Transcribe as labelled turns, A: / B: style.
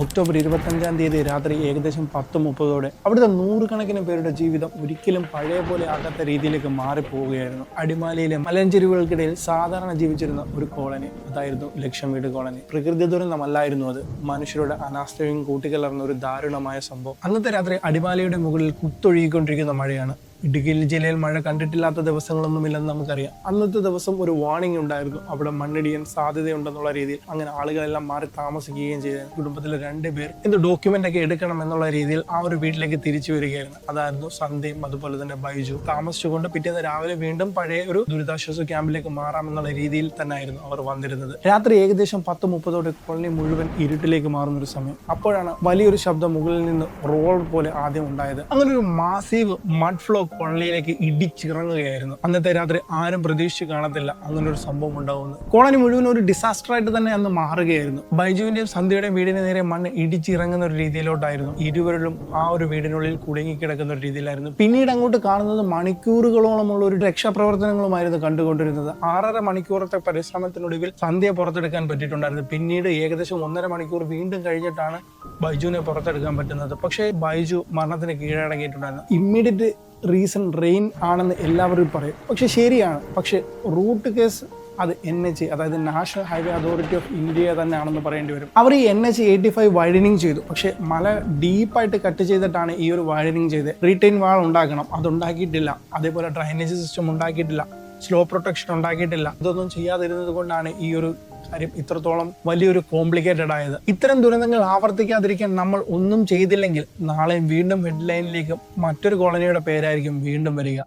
A: October ഇരുപത്തഞ്ചാം തീയതി രാത്രി ഏകദേശം പത്ത് മുപ്പതോടെ അവിടുത്തെ നൂറുകണക്കിന് പേരുടെ ജീവിതം ഒരിക്കലും പഴയ പോലെ ആകാത്ത രീതിയിലേക്ക് മാറിപ്പോവുകയായിരുന്നു. അടിമാലിയിലെ മലഞ്ചെരുവുകൾക്കിടയിൽ സാധാരണ ജീവിച്ചിരുന്ന ഒരു കോളനി അതായിരുന്നു ലക്ഷം വീട് കോളനി. പ്രകൃതി ദുരന്തമല്ലായിരുന്നു അത്. മനുഷ്യരുടെ അനാസ്ഥയും കൂട്ടിക്കലർന്ന ഒരു ദാരുണമായ സംഭവം. അന്നത്തെ രാത്രി അടിമാലിയുടെ മുകളിൽ കുത്തൊഴുകിക്കൊണ്ടിരിക്കുന്ന മഴയാണ് ഇടുക്കി ജില്ലയിൽ മഴ കണ്ടിട്ടില്ലാത്ത ദിവസങ്ങളൊന്നുമില്ലെന്ന് നമുക്കറിയാം. അന്നത്തെ ദിവസം ഒരു വാർണിംഗ് ഉണ്ടായിരുന്നു. അവിടെ മണ്ണിടിയാൻ സാധ്യതയുണ്ടെന്നുള്ള രീതിയിൽ അങ്ങനെ ആളുകളെല്ലാം മാറി താമസിക്കുകയും ചെയ്ത. കുടുംബത്തിലെ രണ്ട് പേർ എന്ത് ഡോക്യുമെന്റ് ഒക്കെ എടുക്കണം എന്നുള്ള രീതിയിൽ ആ ഒരു വീട്ടിലേക്ക് തിരിച്ചു വരികയായിരുന്നു. അതായിരുന്നു സന്ധ്യയും അതുപോലെ തന്നെ ബൈജു താമസിച്ചുകൊണ്ട് പിറ്റേന്ന് രാവിലെ വീണ്ടും പഴയ ഒരു ദുരിതാശ്വാസ ക്യാമ്പിലേക്ക് മാറാമെന്നുള്ള രീതിയിൽ തന്നെയായിരുന്നു അവർ വന്നിരുന്നത്. രാത്രി ഏകദേശം പത്ത് മുപ്പതോടെ കോളനി മുഴുവൻ ഇരുട്ടിലേക്ക് മാറുന്ന ഒരു സമയം. അപ്പോഴാണ് വലിയൊരു ശബ്ദം മുകളിൽ നിന്ന് റോൾ പോലെ ആദ്യം ഉണ്ടായത്. അങ്ങനെ ഒരു മാസീവ് മഡ് ഫ്ലോ കോളനിയിലേക്ക് ഇടിച്ചിറങ്ങുകയായിരുന്നു. അന്നത്തെ രാത്രി ആരും പ്രതീക്ഷിച്ച് കാണത്തില്ല അങ്ങനെ ഒരു സംഭവം ഉണ്ടാവുന്നു കോളനി മുഴുവൻ ഒരു ഡിസാസ്റ്റർ ആയിട്ട് തന്നെ അന്ന് മാറുകയായിരുന്നു. ബൈജുവിന്റെയും സന്ധ്യയുടെയും വീടിന് നേരെ മണ്ണ് ഇടിച്ചിറങ്ങുന്ന ഒരു രീതിയിലോട്ടായിരുന്നു. ഇരുവരിലും ആ ഒരു വീടിനുള്ളിൽ കുടുങ്ങിക്കിടക്കുന്ന ഒരു രീതിയിലായിരുന്നു. പിന്നീട് അങ്ങോട്ട് കാണുന്നത് മണിക്കൂറുകളോളമുള്ള ഒരു രക്ഷാപ്രവർത്തനങ്ങളുമായിരുന്നു കണ്ടുകൊണ്ടിരുന്നത്. ആറര മണിക്കൂറത്തെ പരിശ്രമത്തിനൊടുവിൽ സന്ധ്യ പുറത്തെടുക്കാൻ പറ്റിയിട്ടുണ്ടായിരുന്നു. പിന്നീട് ഏകദേശം ഒന്നര മണിക്കൂർ വീണ്ടും കഴിഞ്ഞിട്ടാണ് ബൈജുവിനെ പുറത്തെടുക്കാൻ പറ്റുന്നത്. പക്ഷേ ബൈജു മരണത്തിന് കീഴടങ്ങിയിട്ടുണ്ടായിരുന്നു. ഇമ്മീഡിയറ്റ് റീസൺ റെയിൻ ആണെന്ന് എല്ലാവരും പറയും. പക്ഷെ ശരിയാണ്. പക്ഷെ റൂട്ട് കേസ് അത് എൻ എച്ച് അതായത് National Highway Authority of India തന്നെയാണെന്ന് പറയേണ്ടി വരും. അവർ ഈ N H eighty five widening ചെയ്തു. പക്ഷെ മല ഡീപ്പായിട്ട് കട്ട് ചെയ്തിട്ടാണ് ഈ ഒരു വൈഡനിങ് ചെയ്ത് റീറ്റെയിൻ വാൾ ഉണ്ടാക്കണം അത് ഉണ്ടാക്കിയിട്ടില്ല അതേപോലെ ഡ്രൈനേജ് സിസ്റ്റം ഉണ്ടാക്കിയിട്ടില്ല. സ്ലോ പ്രൊട്ടക്ഷൻ ഉണ്ടാക്കിയിട്ടില്ല. ഇതൊന്നും ചെയ്യാതിരുന്നത് കൊണ്ടാണ് ഈ ഒരു കാര്യം ഇത്രത്തോളം വലിയൊരു കോംപ്ലിക്കേറ്റഡ് ആയത്. ഇത്തരം ദുരന്തങ്ങൾ ആവർത്തിക്കാതിരിക്കാൻ നമ്മൾ ഒന്നും ചെയ്തില്ലെങ്കിൽ നാളെയും വീണ്ടും ഹെഡ്ലൈനിലേക്ക് മറ്റൊരു കോളനിയുടെ പേരായിരിക്കും വീണ്ടും വരിക.